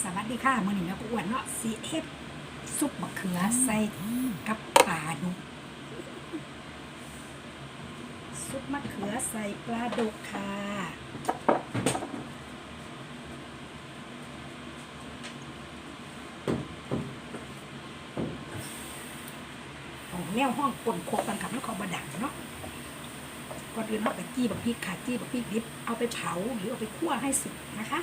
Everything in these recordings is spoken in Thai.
สวัสดีค่ะมื้อนี้แม่กูอ้วนเนาะสิเฮ็ดซุปมะเขือใส่กับปลาดุกซุปมะเขือใส่ปลาดุกค่ะเอาแนวห้องปนโคกกันครับแล้วเขาบดังเนาะก่อนอื่นเราไปจี้บักพริกค่ะจี้บักพริกดิบเอาไปเผาหรือเอาไปคั่วให้สุกนะคะ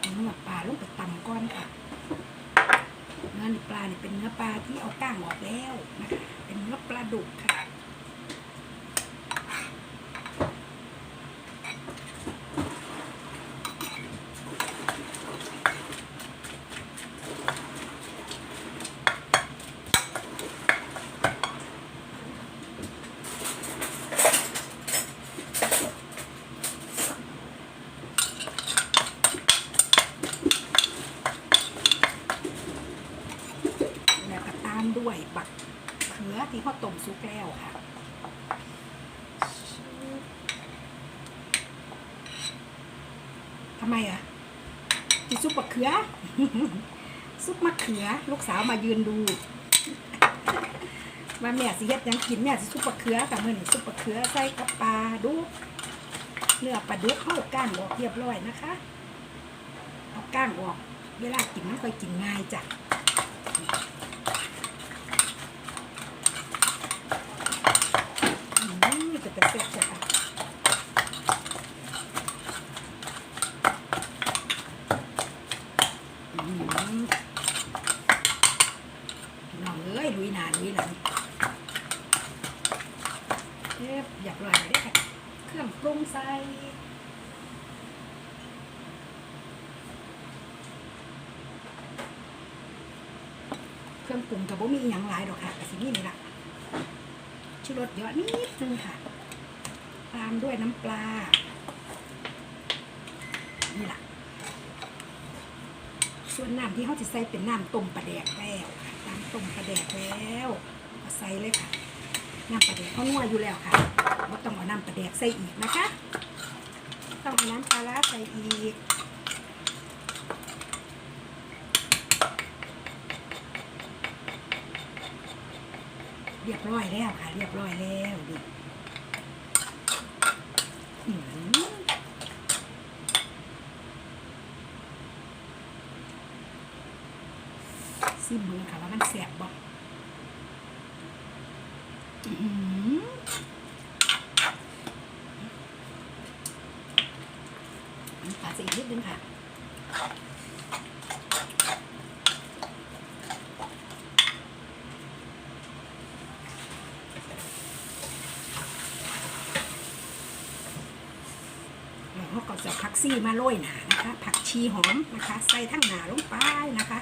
เอาเนื้อป ลาลงไปตำก้อนค่ะ เนื้อปลาเนี่ยเป็นเนื้อปลาที่เอาก้างออกแล้วนะคะ เป็นเนื้อปลาดุกค่ะ แล้วก็ตามด้วยบักเขือที่เขาต้มสุกแล้วค่ะทำไมอะกิซุปบักเขือ ซุปมะเขือ ลูกสาวมายืนดูว่าแม่สิเฮ็ดยังกินแม่สิซุปบักเขือกับมือนี้ซุปบักเขือใส่กับปลาดุกเนื้อปลาดุกเข้าก้างออกเรียบร้อยนะคะเอาก้างออก เวลากินมันค่อยกินง่ายจ้ะ อื มจะเป็นเสร็จจ้ะค่ะอืมพี่น้องเอ้ยลุยหนาลุยหลังเรียบอยากลอยได้ค่ะเครื่องปรุงใส่เครื่องปรุงกับบ่มีอย่างหลายดอกค่ะสิ่งนี้นี่ละชูรสเยอะนิดนึงค่ะ ตามด้วยน้ำปลา นี่แหละส่วนน้ำที่เขาจะใส่เป็นน้ำต้มปลาแดกแล้วน้ำต้มปลาแดกแล้วก็ใส่เลยค่ะ น้ำปลาแดกเขานัวอยู่แล้วค่ะไม่ต้องเอาน้ำปลาแดกใส่อีกนะคะ ต้องเอาน้ำปลาร้าใส่อีกเรียบร้อยแล้วค่ะ เรียบร้อยแล้วดิ ซิมมือค่ะว่ามันแสบบ่ขาลใส่อีกนิดนึงค่ะ แล้วเราก็จะผักซี่มาโรยหนานะคะ ผักชีหอมนะคะ ใส่ทั้งหนาลงไปนะคะ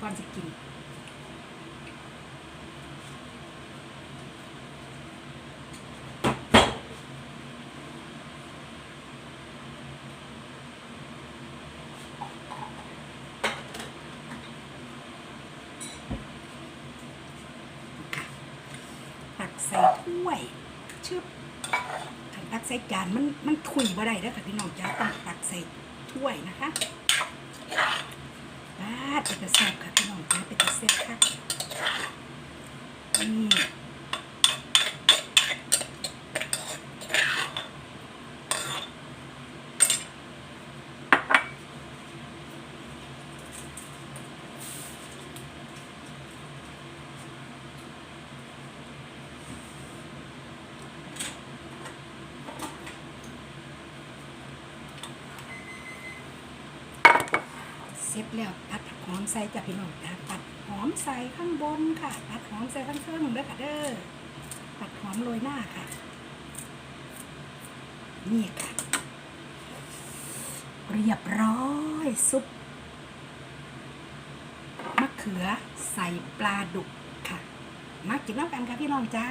ก่อนจะกินผักใส่ถ้วยชึบถ้า ตักใส่จานมันมันถุยบ่ได้แล้วค่ะพี่น้องจ้าต้องตักใส่ถ้วยนะคะบ้าเป็นตะแซบค่ะพี่น้องจ้าเป็นตะแซ่บค่ะนี่ เสร็จแล้วตัดหอมใส่จ้ะพี่น้องจ้าตัดหอมใส่ข้างบนค่ะตัดหอมใส่ข้างเทิงเด้อค่ะเด้อตัดหอมโรยหน้าค่ะ นี่ค่ะ เรียบร้อยซุปมะเขือใส่ปลาดุกค่ะมากินน้ำกันค่ะพี่น้องจ้า